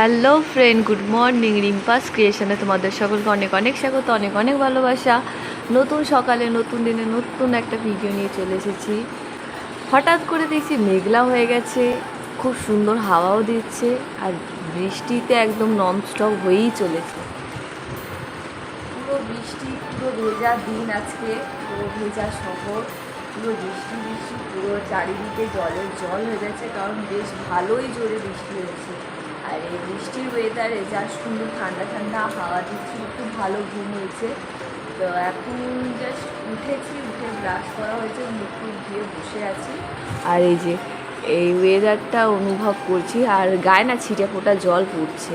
Hello friend good morning Rimpas ক্রিয়েশনে তোমাদের সকলকে অনেক অনেক স্বাগত, অনেক অনেক ভালোবাসা। নতুন সকালে, নতুন দিনে নতুন একটা ভিডিও নিয়ে চলে এসেছি। হঠাৎ করে দেখছি মেঘলা হয়ে গেছে, খুব সুন্দর হাওয়াও দিচ্ছে, আর বৃষ্টিতে একদম ননস্টপ হয়েই চলেছে। পুরো বৃষ্টি, পুরো ভেজা দিন আজকে, পুরো ভেজা শহর, পুরো বৃষ্টি বৃষ্টি, পুরো চারিদিকে জলের জল হয়ে যাচ্ছে, কারণ বেশ ভালোই জোরে বৃষ্টি হয়েছে। আর এই বৃষ্টির ওয়েদারে যা সুন্দর ঠান্ডা ঠান্ডা হাওয়া দিচ্ছিল, খুব ভালো ঘুম হয়েছে। তো এখন জাস্ট উঠেছি, উঠে ব্রাশ করা হয়েছে, মুখ ধুয়ে বসে আছি। আর এই যে, এই ওয়েদারটা অনুভব করছি, আর গায়ে না ছিটে ফোটা জল পড়ছে।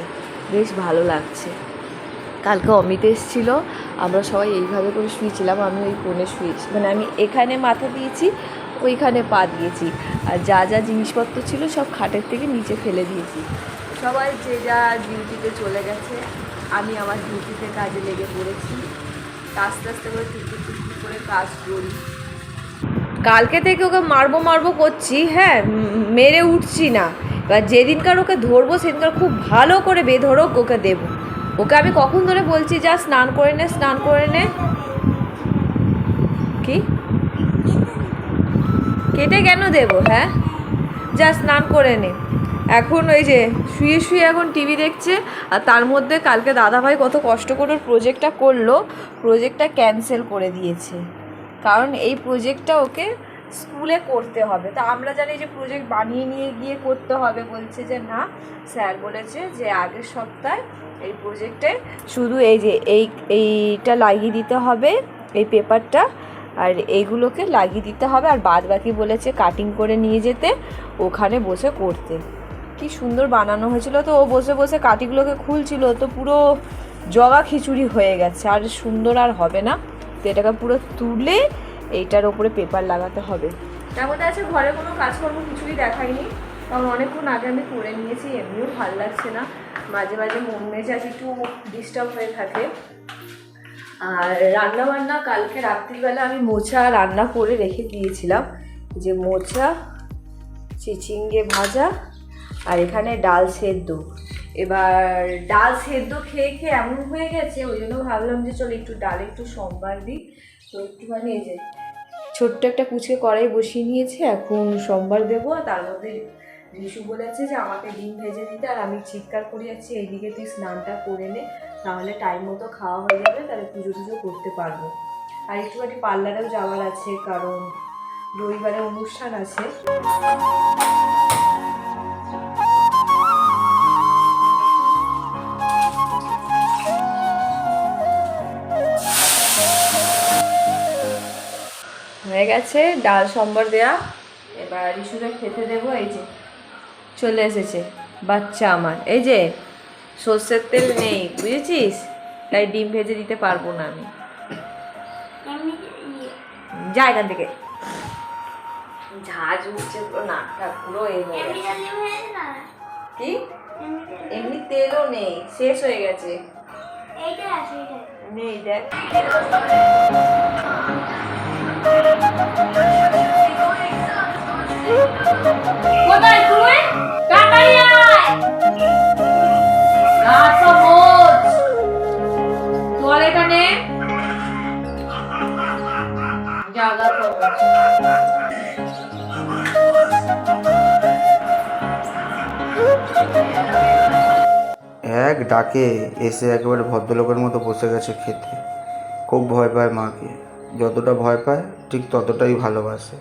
বেশ ভালো লাগছে। কালকে অমিত এসেছিল, আমরা সবাই এইভাবে করে শুয়েছিলাম, আমি ওই কোণে শুয়েছি। মানে আমি এখানে মাথা দিয়েছি, ওইখানে পা দিয়েছি। আর যা যা জিনিসপত্র ছিল সব খাটের থেকে নিচে ফেলে দিয়েছি। সবাই যে যা ডিউটিতে চলে গেছে, আমি আমার ডিউটিতে কাজে লেগে পড়েছি। আস্তে আস্তে করে টুকটুক টুকটুক করে কাজ করি। কালকে থেকে ওকে মারবো মারবো করছি হ্যাঁ মেরে উঠছি না। এবার যেদিনকার ওকে ধরবো, সেদিনকার খুব ভালো করে বেধরক ওকে দেবো। ওকে আমি কখন ধরে বলছি, যা, স্নান করে নে, স্নান করে নে। কি? কেটে কেন দেবো হ্যাঁ? যা, স্নান করে নে। এখন ওই যে শুয়ে শুয়ে এখন টিভি দেখছে, আর তার মধ্যে কালকে দাদাভাই কত কষ্ট করে প্রজেক্টটা করল প্রজেক্টটা ক্যান্সেল করে দিয়েছে। কারণ এই প্রজেক্টটা ওকে স্কুলে করতে হবে। তা আমরা জানি যে প্রজেক্ট বানিয়ে নিয়ে গিয়ে করতে হবে। বলছে যে, না, স্যার বলেছে যে আগের সপ্তাহে এই প্রজেক্টে শুধু এই যে এই, এইটা লাগিয়ে দিতে হবে, এই পেপারটা আর এইগুলোকে লাগিয়ে দিতে হবে। আর বাদ বাকি বলেছে কাটিং করে নিয়ে যেতে, ওখানে বসে করতে। কি সুন্দর বানানো হয়েছিল। তো ও বসে বসে কাটিগুলোকে খুলছিল, তো পুরো জগা খিচুড়ি হয়ে গেছে। আর সুন্দর আর হবে না। তো এটাকে পুরো তুলে এইটার ওপরে পেপার লাগাতে হবে। তার মধ্যে আছে? ঘরে কোনো কাজকর্ম কিছুই দেখাইনি কারণ অনেকক্ষণ আগে আমি করে নিয়েছি, এমনিও ভালো লাগছে না। মাঝে মাঝে মন মেজাজ একটু ডিস্টার্ব হয়ে থাকে। আর রান্না বান্না কালকে রাত্রিবেলা আমি মোচা রান্না করে রেখে দিয়েছিলাম। যে মোচা, চিচিঙ্গে ভাজা আর এখানে ডাল সেদ্ধ। এবার ডাল সেদ্ধ খেয়ে খেয়ে এমন হয়ে গেছে, ওই জন্য ভাবলাম যে চলো একটু ডাল, একটু সোমবার দিই। তো একটুখানি এই যে ছোট্ট একটা কুচকে কড়াই বসিয়ে নিয়েছে, এখন সোমবার দেবো। আর তার মধ্যে রিশু বলেছে যে আমাকে ডিম ভেজে দিতে, আর আমি চিৎকার করে যাচ্ছি এইদিকে তুই স্নানটা করে নে তাহলে টাইম মতো খাওয়া হয়ে যাবে, তাহলে পুজো টুজো করতে পারব। আর একটুখানি পার্লারেও যাওয়ার আছে, কারণ রবিবারে অনুষ্ঠান আছে। হয়ে গেছে ডাল সম্বর দেয়া। এবার রিসুকে খেতে দেবো এই যে চলে এসেছে বাচ্চা আমার। এই যে সর্ষের তেল নেই বুঝেছিস? তাই ডিম ভেজে দিতে পারব না আমি। যা এখান থেকে। ঝাঁজ উঠছে পুরো নাকটা পুরো এ হয়ে কি? এমনি তেলও নেই শেষ হয়ে গেছে। নেই দেখ। এক ডাকে এসে একেবারে ভদ্রলোকের মতো বসে গেছে খেতে। খুব ভয় পায় মাকে। যতটা ভয় পায়, ঠিক ততটাই ভালোবাসে।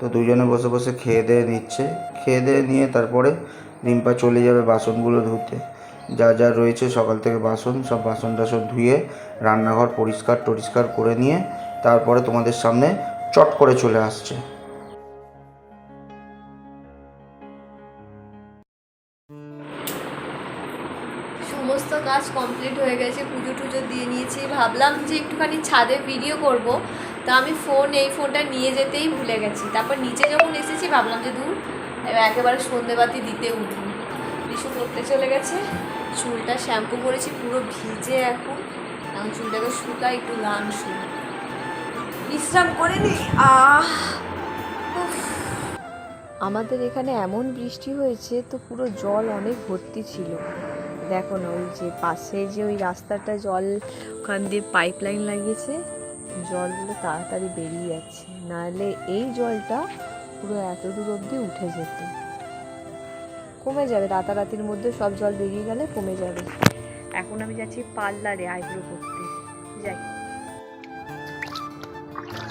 তো দুজনে বসে বসে খেয়ে দেয়ে নিচ্ছে। খেয়ে দেয়ে নিয়ে তারপরে রিম্পা চলে যাবে বাসনগুলো ধুতে। যা যা রয়েছে সকাল থেকে বাসন, সব বাসন টাসন ধুয়ে রান্নাঘর পরিষ্কার টরিষ্কার করে নিয়ে তারপরে তোমাদের সামনে চট করে চলে আসছে। কাজ কমপ্লিট হয়ে গেছে, পুজো টুজো দিয়ে নিয়েছি। ভাবলাম যে একটুখানি ছাদে ভিডিও করব। তা আমি ফোন এই ফোনটা নিয়ে যেতেই ভুলে গেছি। তারপর নিচে যখন এসেছি, ভাবলাম যে দূর একেবারে সন্ধেবাতি দিতে উঠবো বিশু করতে চলে গেছে, চুলটা শ্যাম্পু করেছি, পুরো ভিজে এখন। এখন চুলটাকে শুকাই একটু গান শুনি বিশ্রাম করে নি? আহ। আমাদের এখানে এমন বৃষ্টি হয়েছে, তো পুরো জল অনেক ভর্তি ছিল। দেখো না, ওই যে পাশে যে ওই রাস্তাটা জল ওখান দিয়ে পাইপ লাইন লাগিয়েছে, জলগুলো তাড়াতাড়ি বেরিয়ে যাচ্ছে। নাহলে এই জলটা পুরো এত দূর অবধি উঠে যেত। কমে যাবে, রাতারাতির মধ্যে সব জল বেরিয়ে গেলে কমে যাবে। এখন আমি যাচ্ছি পার্লারে আইব্রো করতে। যাই।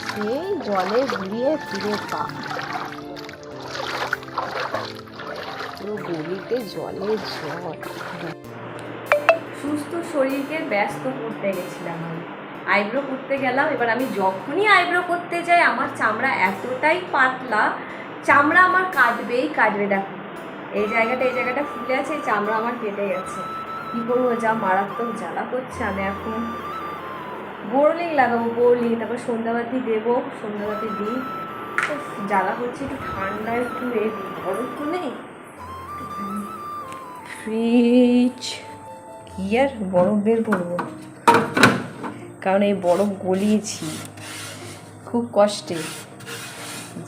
সেই জলে ঘুরিয়ে ফিরে পা। পুরো গলিতে জলে জল সুস্থ শরীরকে ব্যস্ত করতে গেছিলাম আমি। আইব্রো করতে গেলাম, এবার আমি যখনই আইব্রো করতে যাই, আমার চামড়া এতটাই পাতলা, চামড়া আমার কাটবেই কাটবে, দেখো। এই জায়গাটা এই জায়গাটা ফুলে আছে, এই চামড়া আমার কেটে গেছে। কী করব, যা মারাত্মক জ্বালা করছে আমি এখন। বোরলিং লাগাবো, বোরলিং, তারপর সন্ধ্যাবাতি দেবো, সন্ধ্যাবাতি দিই। জ্বালা করছে, একটু ঠান্ডা, একটু এ তো নেই। ফ্রিজ কি আর বরফ বের করব? কারণ এই বরফ গলিয়েছি। খুব কষ্টে।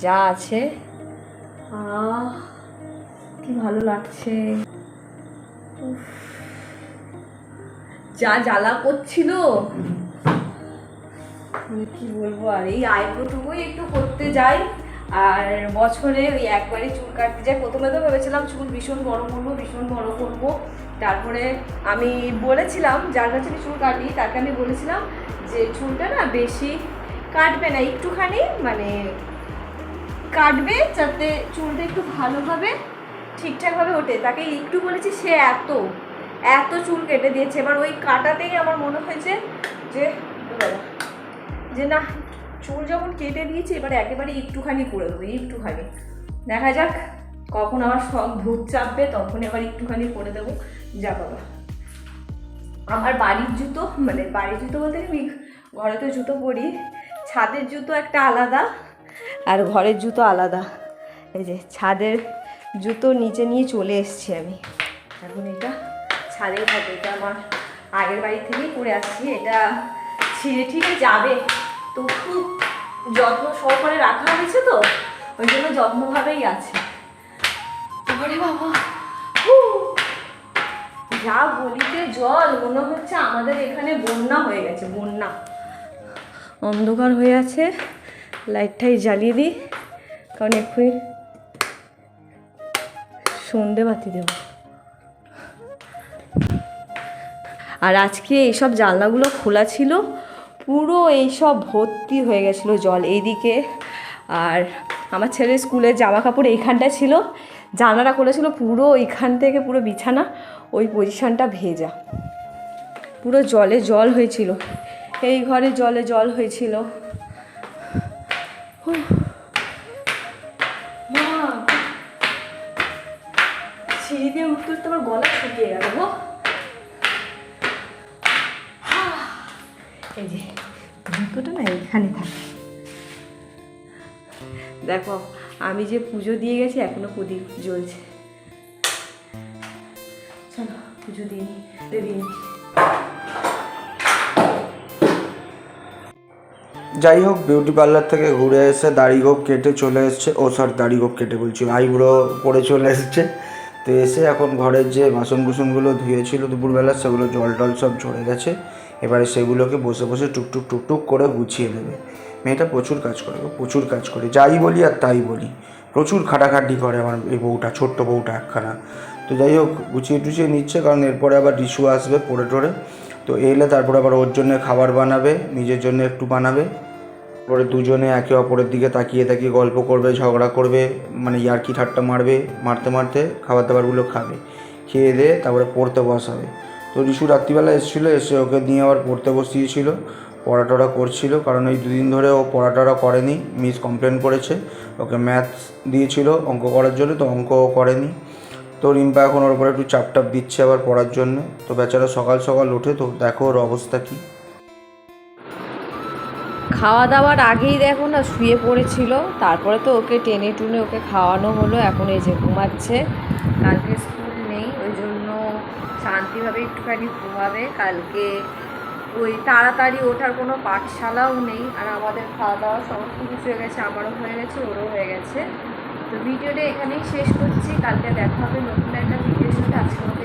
যা আছে। কি ভালো লাগছে। যা জ্বালা করছিল। কি বলব, আর এই আইব্রোটুকুই একটু করতে যাই। আর বছরে ওই একবারই চুল কাটতে যাই। প্রথমে তো ভেবেছিলাম চুল ভীষণ বড় করব, ভীষণ বড় করব। তারপরে আমি বলেছিলাম, যার কাছে আমি চুল কাটি তাকে আমি বলেছিলাম যে চুলটা না বেশি কাটবে না, একটুখানি মানে কাটবে যাতে চুলটা একটু ভালোভাবে ঠিকঠাকভাবে ওঠে। তাকে একটু বলেছি, সে এত এত চুল কেটে দিয়েছে। এবার ওই কাটাতেই আমার মনে হয়েছে যে যে না, চুল যখন কেটে দিয়েছে, এবার একেবারে একটুখানি করে দেবো, একটুখানি। দেখা যাক কখন আমার সব ভূত চাপবে তখন এবার একটুখানি করে দেবো। যা বাবা। আমার বাড়ির জুতো মানে বাড়ির জুতো বলতে আমি ঘরে তো জুতো পরি, ছাদের জুতো একটা আলাদা আর ঘরের জুতো আলাদা। এই যে ছাদের জুতো নিচে নিয়ে চলে এসেছি আমি। এখন এটা ছাদের ঘর, এটা আমার আগের বাড়ি থেকেই পরে আসছি, এটা ছিঁড়ে ঠিড়ে যাবে। তো খুব যত্ন সহকারে রাখা হয়েছে তো, ওই জন্য যত্নভাবেই আছে। ওরে বাবা! যা গলিতে জল, মনে হচ্ছে আমাদের এখানে বন্যা হয়ে গেছে, বন্যা। অন্ধকার হয়ে আছে, লাইটটাই জ্বালিয়ে দিই, কারণ এক্ষুনি সন্ধে বাতি দেব। আর আজকে এইসব জানলাগুলো খোলা ছিল, পুরো এইসব ভর্তি হয়ে গেছিল জল এইদিকে। আর আমার ছেলের স্কুলের জামা কাপড় এইখানটায় ছিল জানালা খুলেছিল পুরো এইখান থেকে পুরো বিছানা। ওই পজিশনটা ভেজা। পুরো জলে জল হয়েছিল। এই ঘরে জলে জল হয়েছিল। সিঁড়ি দিয়ে উঠতে উঠতে আমার গলা শুকিয়ে গেল গো। এই যে, জুতোটা না এখানে থাকে। দেখো, আমি যে পুজো দিয়ে গেছি, এখনও প্রদীপ জ্বলছে। চলো পুজো যাই হোক বিউটি পার্লার থেকে ঘুরে এসে দাড়ি গোপ কেটে চলে এসছে। ও সরি দাড়ি গোপ কেটে বলছি, আইব্রো করে চলে এসছে। তো এসে এখন ঘরের যে বাসন কুসনগুলো ধুয়েছিল দুপুরবেলা, সেগুলো জল টল সব ঝরে গেছে। এবারে সেগুলোকে বসে বসে টুকটুক টুকটুক করে গুছিয়ে নেবে। মেয়েটা প্রচুর কাজ করে প্রচুর কাজ করে। যাই বলি আর তাই বলি। প্রচুর খাটাখাটি করে আমার এই বউটা, ছোট্ট বউটা একখানা। তো যাই হোক, গুছিয়ে টুছিয়ে নিচ্ছে, কারণ এরপরে আবার রিসু আসবে পড়ে টরে। তো এলে তারপরে আবার ওর জন্য খাবার বানাবে, নিজের জন্য একটু বানাবে। পরে দুজনে একে অপরের দিকে তাকিয়ে তাকিয়ে গল্প করবে, ঝগড়া করবে মানে ইয়ার্কি ঠাট্টা মারবে, মারতে মারতে খাবার দাবারগুলো খাবে। খেয়ে দিয়ে তারপরে পড়তে বসাবে। তো রিশু রাত্রিবেলা এসেছিল, এসে ওকে নিয়ে আবার পড়তে বসিয়েছিল পড়া টড়া করছিল, কারণ এই দুদিন ধরে ও পড়া টড়া করেনি, মিস কমপ্লেন করেছে। ওকে ম্যাথস দিয়েছিল অঙ্ক করার জন্য, তো অঙ্ক করেনি। তো রিম্পা এখন ওর উপরে একটু চাপ টাপ দিচ্ছে আবার পড়ার জন্য। তো বেচারা সকাল সকাল ওঠে, তো দেখো ওর অবস্থা কী। খাওয়া দাওয়ার আগেই দেখো না, শুয়ে পড়েছিল। তারপরে তো ওকে টেনে টুনে ওকে খাওয়ানো হলো, এখন এই যে ঘুমাচ্ছে। কালকে স্কুল নেই, ওই জন্য শান্তিভাবে একটুখানি ঘুমাবে। কালকে ওই তাড়াতাড়ি ওঠার কোনো পাঠশালাও নেই, আর আমাদের খাওয়া দাওয়া সমস্ত কিছু হয়ে গেছে, আমারও হয়ে গেছে, ওরও হয়ে গেছে। তো ভিডিওটা এখানেই শেষ করছি। কালকে দেখা হবে নতুন একটা ভিডিওর সাথে। আজকে মতো